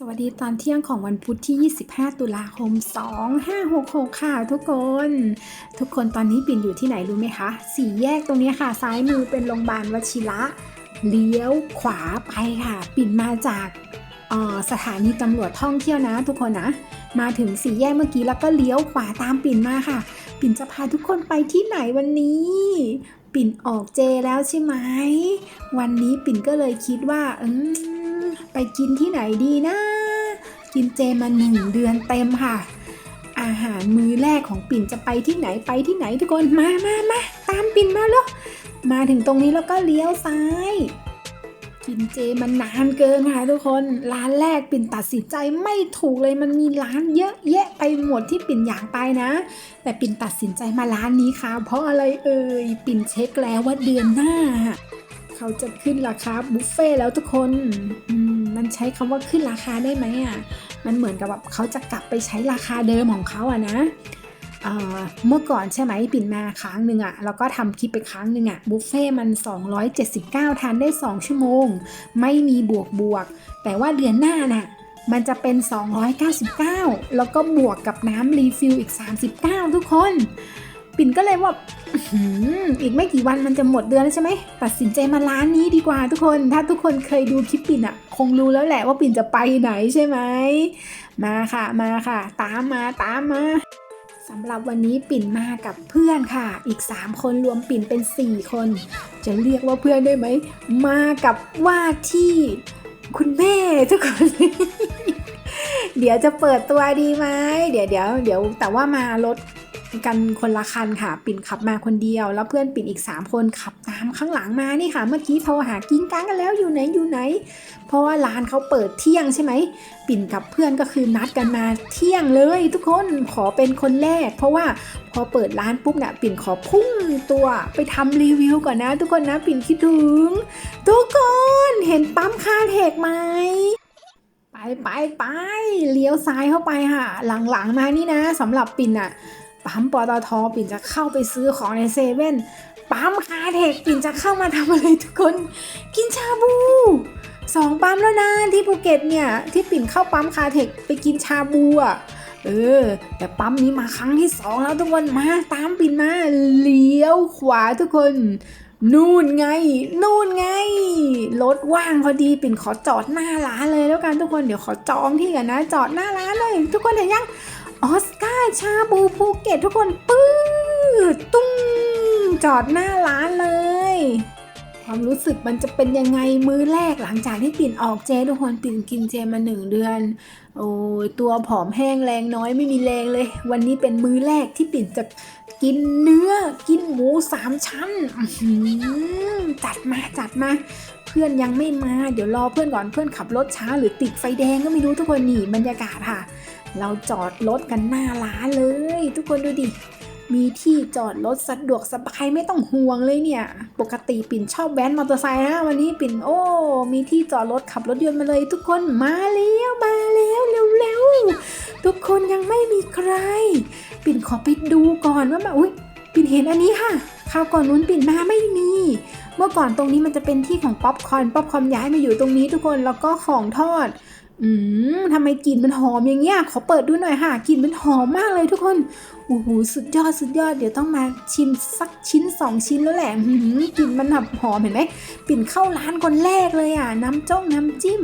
สวัสดีตอนเที่ยงของวันพุธที่ 25 ตุลาคม 2566 ค่ะทุกคน ทุกคนตอนนี้ปิ่นอยู่ที่ไหนรู้ไหมคะสี่แยกตรงนี้ค่ะ ซ้ายมือเป็นโรงพยาบาลวชิระ เลี้ยวขวาไปค่ะ ปิ่นมาจากอ่อสถานีตำรวจท่องเที่ยวนะ ทุกคนนะ มาถึงสี่แยกเมื่อกี้แล้วก็เลี้ยวขวาตามปิ่นมาค่ะ ปิ่นจะพาทุกคนไปที่ไหนวันนี้ ปิ่นออกเจแล้วใช่ไหม วันนี้ปิ่นก็เลยคิดว่าอืม ไปกินที่ไหนดีนะ กินเจมาหนึ่งเดือนเต็มค่ะ อาหารมื้อแรกของปิ่นจะไปที่ไหนไปที่ไหนทุกคนมามามาตามปิ่นมาแล้วมาถึงตรงนี้แล้วก็เลี้ยวซ้าย กินเจมันนานเกินค่ะทุกคนร้านแรกปิ่นตัดสินใจไม่ถูกเลยมันมีร้านเยอะแยะไปหมดที่ปิ่นอยากไปนะ แต่ปิ่นตัดสินใจมาร้านนี้ค่ะ เพราะอะไรเอ่ยปิ่นเช็คแล้วว่าเดือนหน้า เขาจะขึ้นราคาบุฟเฟ่แล้วทุกคนอืม มันใช้คำว่าขึ้นราคาได้ไหมอะ มันเหมือนกับแบบเขาจะกลับไปใช้ราคาเดิมของเขาอะนะเมื่อก่อนใช่ไหมปิ่นมาครั้งหนึ่งอะแล้วก็ทำคลิปไปครั้งหนึ่งอะบุฟเฟ่มัน 279 ทานได้ 2 ชั่วโมง ไม่มีบวกบวก แต่ว่าเดือนหน้าน่ะมันจะเป็น 299 แล้วก็บวกกับน้ำรีฟิลอีก 39 ทุกคน ปิ่นก็เลยว่าอืมอีกไม่กี่วันมันจะหมดเดือนแล้วใช่ไหมตัดสินใจมาร้านนี้ดีกว่าทุกคน ถ้าทุกคนเคยดูคลิปปิ่นอะคงรู้แล้วแหละว่าปิ่นจะไปไหนใช่ไหมมาค่ะมาค่ะ ตามมาตามมาสำหรับวันนี้ปิ่นมากับเพื่อนค่ะ อีก 3 คนรวมปิ่นเป็น 4 คน จะเรียกว่าเพื่อนได้ไหม มากับว่าที่คุณแม่ทุกคน เดี๋ยวจะเปิดตัวดีไหมเดี๋ยวเดี๋ยวเดี๋ยวแต่ว่ามารถ กันคนละคันค่ะ ปิ่นขับมาคนเดียว แล้วเพื่อนปิ่นอีก 3 คนขับตามข้างหลังมานี่ค่ะ เมื่อกี้โทรหากิ้งก้างกันแล้วอยู่ไหนอยู่ไหน เพราะว่าร้านเขาเปิดเที่ยงใช่ไหม ปิ่นกับเพื่อนก็คือนัดกันมาเที่ยงเลย ทุกคนขอเป็นคนแรก เพราะว่าพอเปิดร้านปุ๊บเนี่ยปิ่นขอพุ่งตัวไปทำรีวิวก่อนนะ ทุกคนนะปิ่นคิดถึง ทุกคนเห็นปั๊มคาเทกไหมไปไปไปเลี้ยวซ้ายเข้าไปค่ะ หลังๆมานี่นะสำหรับปิ่นอะ ปั๊มปตทปิ่นจะเข้าไปซื้อของในเซเว่นปั๊มคาเทคปิ่นจะเข้ามาทำอะไรทุกคน กินชาบูสองปั๊มแล้วนะที่ภูเก็ตเนี่ยที่ปิ่นเข้าปั๊มคาเทคไปกินชาบูอะเออแต่ปั๊มนี้มาครั้งที่สองแล้วทุกคนมาตามปิ่นมาเลี้ยวขวาทุกคน นู่นไง นู่นไงรถว่างพอดีปิ่นขอจอดหน้าร้านเลยแล้วกันทุกคนเดี๋ยวขอจองที่กันนะ จอดหน้าร้านเลย ทุกคนเห็นยัง ออสการ์ชาบูภูเก็ตทุกคนปื้ดตุ้งจอดหน้าร้านเลย ความรู้สึกมันจะเป็นยังไงมื้อแรกหลังจากที่ปิ่นออกเจทุกคนปิ่นกินเจมาหนึ่งเดือน โอ้ยตัวผอมแห้งแรงน้อยไม่มีแรงเลย วันนี้เป็นมื้อแรกที่ปิ่นจะกินเนื้อกินหมูสามชั้นจัดมาจัดมา เพื่อนยังไม่มา เดี๋ยวรอเพื่อนก่อนเพื่อนขับรถช้าหรือติดไฟแดงก็ไม่รู้ทุกคนนี่บรรยากาศค่ะ เราจอดรถกันหน้าร้านเลย ทุกคนดูดิ มีที่จอดรถสะดวกสบายไม่ต้องห่วงเลยเนี่ย ปกติปิ่นชอบแว้นมอเตอร์ไซค์นะวันนี้ปิ่นโอ้ มีที่จอดรถขับรถยนต์มาเลย ทุกคนมาแล้วมาแล้วเร็วๆทุกคนยังไม่มีใคร ปิ่นขอไปดูก่อนว่ามาอุ้ยปิ่นเห็นอันนี้ค่ะคราวก่อนนู้นปิ่นมาไม่มี เมื่อก่อนตรงนี้มันจะเป็นที่ของป๊อปคอนป๊อปคอนย้ายมาอยู่ตรงนี้ทุกคนแล้วก็ของทอด อืมทำไมกลิ่นมันหอมอย่างเงี้ย ขอเปิดดูหน่อยค่ะ กลิ่นมันหอมมากเลยทุกคน โอ้โห สุดยอด สุดยอด เดี๋ยวต้องมาชิมสักชิ้นสองชิ้นแล้วแหละกลิ่นมันแบบหอมเห็นไหมปิ่นเข้าร้านคนแรกเลยอะ น้ำจ้องน้ำจิ้ม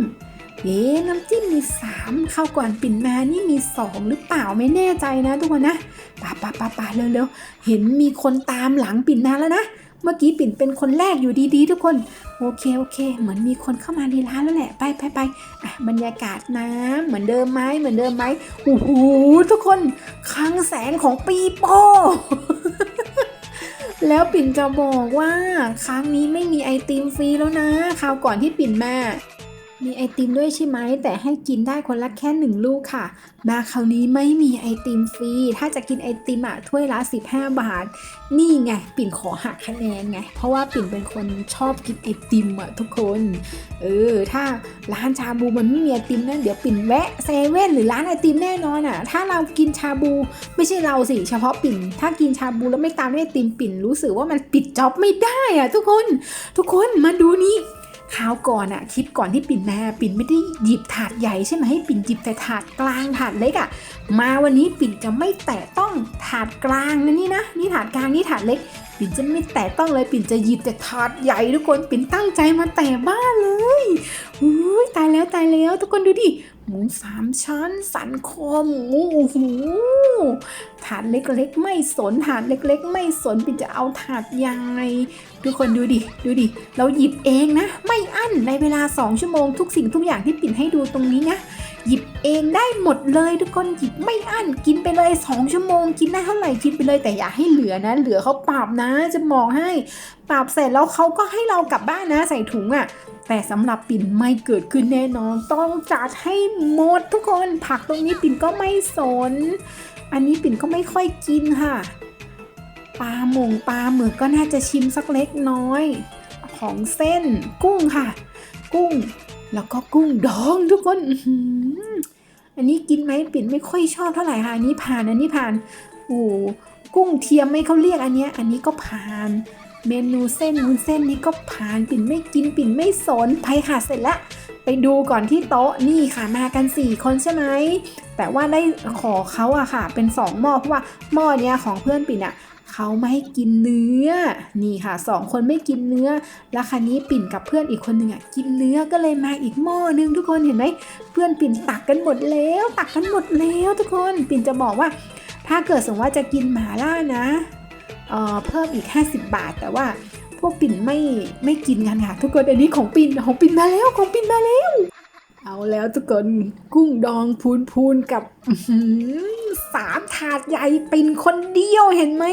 เอ๊น้ำจิ้มมีสามเข้าวก่อนปิ่นมานี่มีสองหรือเปล่าไม่แน่ใจนะทุกคนนะป่าป่าป่าป่าเร็วๆ เห็นมีคนตามหลังปิ่นมาแล้วนะ เมื่อกี้ปิ่นเป็นคนแรกอยู่ดีๆ ทุกคน โอเคโอเค เหมือนมีคนเข้ามาในร้านแล้วแหละ ไปไปไปอะบรรยากาศน้ำเหมือนเดิมไหมเหมือนเดิมไหมโอ้โหทุกคนคลังแสงของปีโป้แล้วปิ่นจะบอกว่าครั้งนี้ไม่มีไอติมฟรีแล้วนะคราวก่อนที่ปิ่นมา มีไอติมด้วยใช่ไหม แต่ให้กินได้คนละแค่หนึ่งลูกค่ะ มาคราวนี้ไม่มีไอติมฟรี ถ้าจะกินไอติมอะถ้วยละ 15 บาท นี่ไง ปิ่นขอหักคะแนนไง เพราะว่าปิ่นเป็นคนชอบกินไอติมอะทุกคน เออ ถ้าร้านชาบูมันไม่มีไอติมนั่นเดี๋ยวปิ่นแวะเซเว่นหรือร้านไอติมแน่นอนอะถ้าเรากินชาบู ไม่ใช่เราสิ เฉพาะปิ่น ถ้ากินชาบูแล้วไม่ตามด้วยไอติมปิ่นรู้สึกว่ามันปิดจ็อบไม่ได้อะทุกคน ทุกคนมาดูนี่ คราวก่อนอะคลิปก่อนที่ปิ่นมาปิ่นไม่ได้หยิบถาดใหญ่ใช่ไหมให้ปิ่นหยิบแต่ถาดกลางถาดเล็กอะมาวันนี้ปิ่นจะไม่แตะต้องถาดกลางนะนี่นะนี่ถาดกลางนี่ถาดเล็ก ปิ่นจะไม่แตะต้องเลยปิ่นจะหยิบแต่ถาดใหญ่ทุกคนปิ่นตั้งใจมาแต่บ้านเลยอุ้ยตายแล้วตายแล้วทุกคนดูดิ หมูสามชั้น สันคอหมูโอ้โหถาดเล็กๆ ไม่สนถาดเล็ก ๆ ไม่สนปิ่นจะเอาถาดใหญ่ทุกคนดูดิดูดิ เราหยิบเองนะ ไม่อั้นในเวลา 2 ชั่วโมงทุกสิ่งทุกอย่างที่ปิ่นให้ดูตรงนี้นะ หยิบเองได้หมดเลยทุกคนหยิบไม่อั้นกินไปเลย 2 ชั่วโมง กินได้เท่าไหร่กินไปเลยแต่อย่าให้เหลือนะ เหลือเขาปรับนะ จะบอกให้ปรับเสร็จแล้วเขาก็ให้เรากลับบ้านนะใส่ถุงอะ่ะแต่สำหรับปิ่นไม่เกิดขึ้นแน่นอน ต้องจัดให้หมดทุกคนผักตรงนี้ปิ่นก็ไม่สน อันนี้ปิ่นก็ไม่ค่อยกินค่ะปลาหมงปลาหมึกก็น่าจะชิมสักเล็กน้อย ของเส้นกุ้งค่ะ กุ้ง แล้วก็กุ้งดองทุกคนอันนี้กินไหมปิ่นไม่ค่อยชอบเท่าไหร่ค่ะอันนี้ผ่านอันนี้ผ่านโอ้กุ้งเทียมไม่เขาเรียกอันเนี้ย อันนี้ก็ผ่าน เมนูเส้นวุ้นเส้นนี้ก็ผ่านปิ่นไม่กินปิ่นไม่สนไปค่ะเสร็จล้วไปดูก่อนที่โต๊ะนี่ค่ะมากัน 4 คนใช่ไหมแต่ว่าได้ขอเขาอะค่ะ เป็น 2 หม้อเพราะว่าหม้อเนี้ยของเพื่อนปิ่นอะ เขาไม่กินเนื้อ นี่ค่ะสองคนไม่กินเนื้อ แล้วคันนี้ปิ่นกับเพื่อนอีกคนหนึ่งอะกินเนื้อก็เลยมาอีกหม้อนึงทุกคนเห็นไหมเพื่อนปิ่นตักกันหมดแล้ว ตักกันหมดแล้วทุกคนปิ่นจะบอกว่า ถ้าเกิดสมมติว่าจะกินหมาล่านะเอ่อเพิ่มอีก 50 บาท แต่ว่าพวกปิ่นไม่ไม่กินกันค่ะทุกคนอันนี้ของปิ่นของปิ่นมาแล้วของปิ่นมาแล้ว เอาแล้วทุกคนกุ้งดองพูนพูนกับสามถาดใหญ่เปิ่นคนเดียวเห็นไหม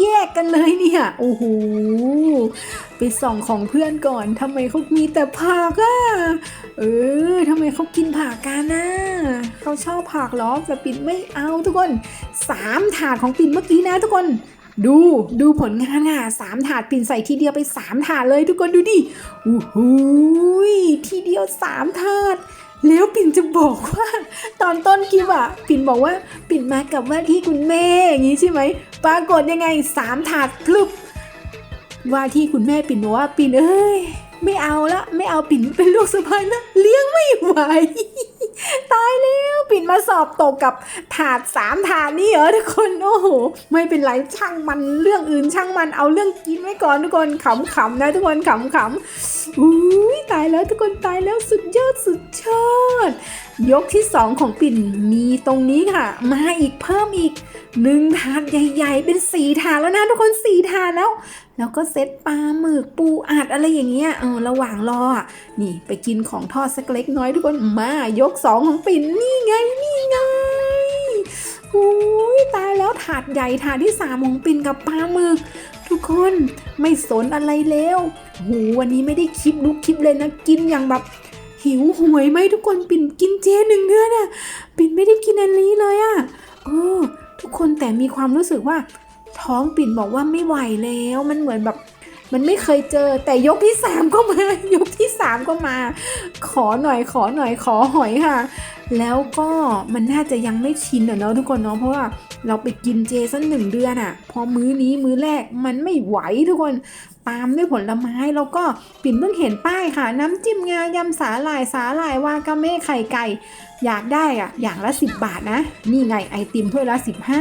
แยกกันเลยเนี่ย โอ้โหไปส่องของเพื่อนก่อนทำไมเขามีแต่ผักอะเออทำไมเขากินผักกันนะเขาชอบผักหรอแต่ปิ่นไม่เอาทุกคนสามถาดของปิ่นเมื่อกี้นะทุกคน ดูดูผลงานอะสามถาดปิ่นใส่ทีเดียวไปสามถาดเลยทุกคนดูดิอู้หูยทีเดียวสามถาดแล้วปิ่นจะบอกว่า ตอนต้นคลิปอะปิ่นบอกว่าปิ่นมากับว่าที่คุณแม่อย่างนี้ใช่ไหมปรากฏยังไงสามถาดพลุบว่าที่คุณแม่ปิ่นบอกว่าปิ่นเอ้ยไม่เอาละไม่เอาปิ่นเป็นลูกสะใภ้นะเลี้ยงไม่ไหว ตายแล้วปิ่นมาสอบตกกับถาดสามถาดนี่เหรอทุกคนโอ้โหไม่เป็นไรช่างมันเรื่องอื่นช่างมันเอาเรื่องกินไว้ก่อนทุกคนขำๆนะทุกคนขำๆอุ้ยตายแล้วทุกคนตายแล้วสุดยอดสุดยอดยกที่สองของปิ่นมีตรงนี้ค่ะ มาอีกเพิ่มอีก หนึ่งถาดใหญ่ๆ เป็นสี่ถาดแล้วนะทุกคนสี่ถาดแล้ว แล้วก็เซตปลาหมึกปูอัดอะไรอย่างเงี้ยเออระหว่างรออะนี่ไปกินของทอดสักเล็กน้อยทุกคนมายกสองของปิ่นนี่ไงนี่ไงอุ้ยตายแล้วถาดใหญ่ถาดที่สามของปิ่นกับปลาหมึก ทุกคนไม่สนอะไรแล้วโหวันนี้ไม่ได้คลิปลุกคลิปเลยนะกินอย่างแบบหิวหวยไหมทุกคนปิ่นกินเจหนึ่งเดือนอะปิ่นไม่ได้กินอันนี้เลยอะเออ ทุกคนแต่มีความรู้สึกว่าท้องปิ่นบอกว่าไม่ไหวแล้วมันเหมือนแบบมันไม่เคยเจอแต่ยกที่สามก็มายกที่สามก็มา ขอหน่อยขอหน่อยขอหอยค่ะ แล้วก็มันน่าจะยังไม่ชินเนาะทุกคนเนาะเพราะว่าเราไปกินเจสักหนึ่งเดือนอะพอมื้อนี้มื้อแรกมันไม่ไหวทุกคน ตามด้วยผลไม้แล้วก็ปิ่นเพิ่งเห็นป้ายค่ะ น้ำจิ้มงายำสาหร่ายสาหร่ายวากาเม่ไข่ไก่ อยากได้อะอย่างละ 10 บาทนะ นี่ไงไอติมถ้วยละ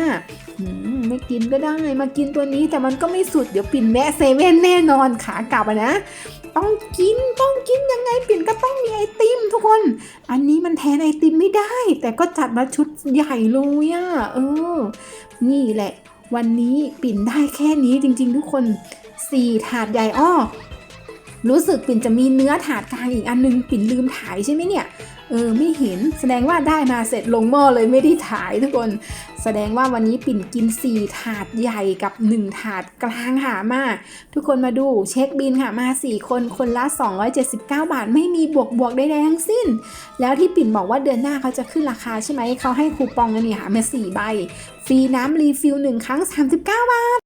15อืมไม่กินก็ได้มากินตัวนี้แต่มันก็ไม่สุดเดี๋ยวปิ่นแวะเซเว่นแน่นอนขากลับนะ ต้องกินต้องกินยังไงปิ่นก็ต้องมีไอติมทุกคน อันนี้มันแทนไอติมไม่ได้ แต่ก็จัดมาชุดใหญ่เลยอะเออ นี่แหละ วันนี้ปิ่นได้แค่นี้จริง ๆ ทุกคน สี่ถาดใหญ่อ้อรู้สึกปิ่นจะมีเนื้อถาดกลางอีกอันนึงปิ่นลืมถ่ายใช่ไหมเนี่ยเออไม่เห็นแสดงว่าได้มาเสร็จลงหม้อเลยไม่ได้ถ่ายทุกคน แสดงว่าวันนี้ปิ่นกิน 4 ถาดใหญ่กับ 1 ถาดกลางค่ะมา ทุกคนมาดูเช็คบินค่ะมา 4 คนคนละ 279 บาท ไม่มีบวกบวกใดๆทั้งสิ้น แล้วที่ปิ่นบอกว่าเดือนหน้าเขาจะขึ้นราคาใช่ไหมเขาให้คูปองกันเนี่ยค่ะมา 4 ใบ ฟรีน้ำรีฟิล1ครั้ง 39 บาท